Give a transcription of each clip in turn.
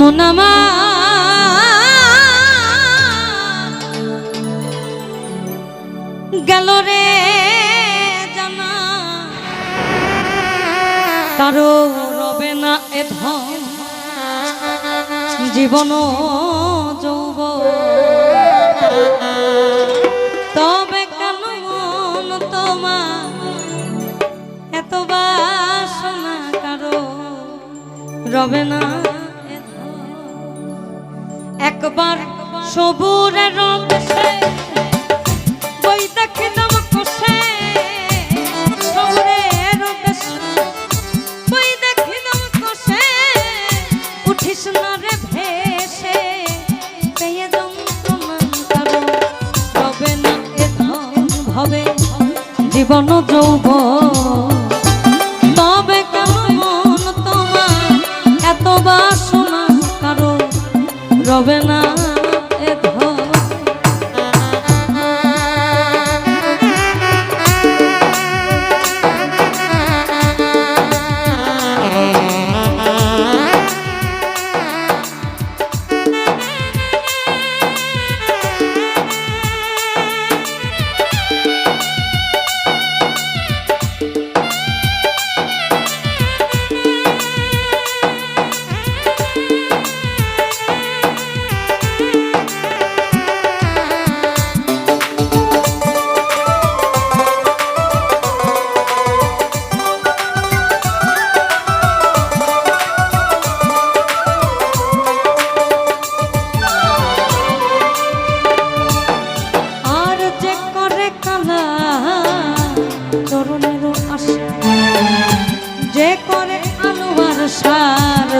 কেমন আমার। গেল রে জানা। কারও রবে না এ জীবন যৌব। তবে কেন মন তোমার? এত বাসনা কারও রবে না সবুজ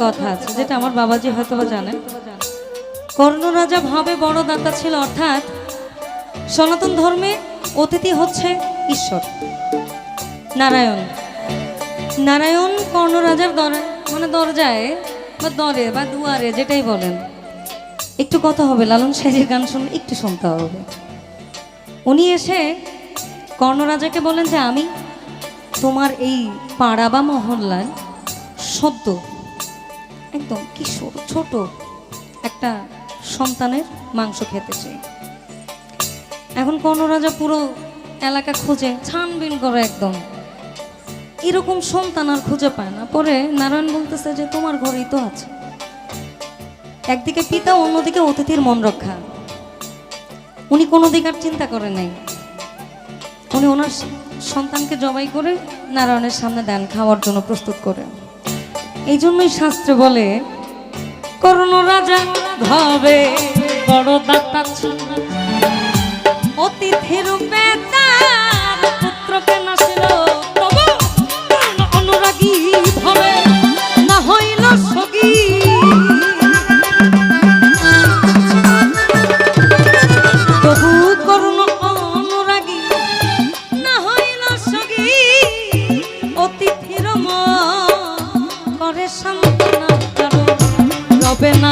কথা আছে, যেটা আমার বাবাজি হয়তো জানেন। কর্ণ রাজা ভাবে বড় দাতা ছিল, অর্থাৎ সনাতন ধর্মে অতিথি হচ্ছে ঈশ্বর। নারায়ণ। নারায়ণ কর্ণ রাজার দর মানে দরজায়, বা দরে, বা দুয়ারে, যেটাই বলেন। একটু কথা হবে, লালন সাহেজের গান শুনলে একটু শুনতে হবে। উনি এসে কর্ণরাজাকে বলেন যে, আমি তোমার এই পাড়া বা মহল্লায় সদ্য একদম কিশোর, ছোট, একটা সন্তানের মাংস খেতে চাই। এখন কর্ণরাজা পুরো এলাকা খুঁজে ছানবিন করে একদম। এরকম সন্তান আর খুঁজে পায় না। পরে নারায়ণ বলতেছে যে, তোমার ঘরেই তো আছে। একদিকে পিতা, অন্যদিকে অতিথির মন রক্ষা। উনি কোনো দিক আর চিন্তা করে নাই। উনি ওনার সন্তানকে জবাই করে নারায়ণের সামনে দেন, খাওয়ার জন্য প্রস্তুত করে। এই জন্যই শাস্ত্র বলে, করণ রাজা ভাবে বড় দাতা ছিল। অতিথি রূপে তার পুত্রকে নাসিল তবু কর্ণ অনুরাগী অতিথির করে সান্ত্বনা রবে না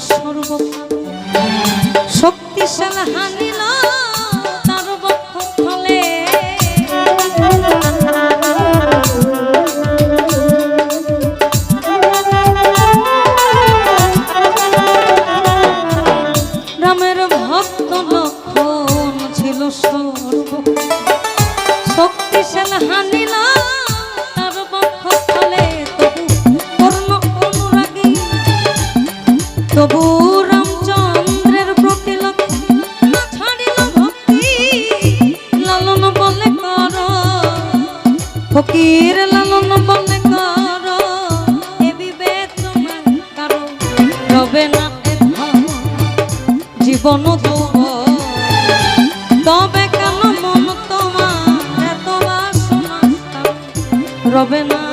সর্ব শক্তিশালী তার রবে না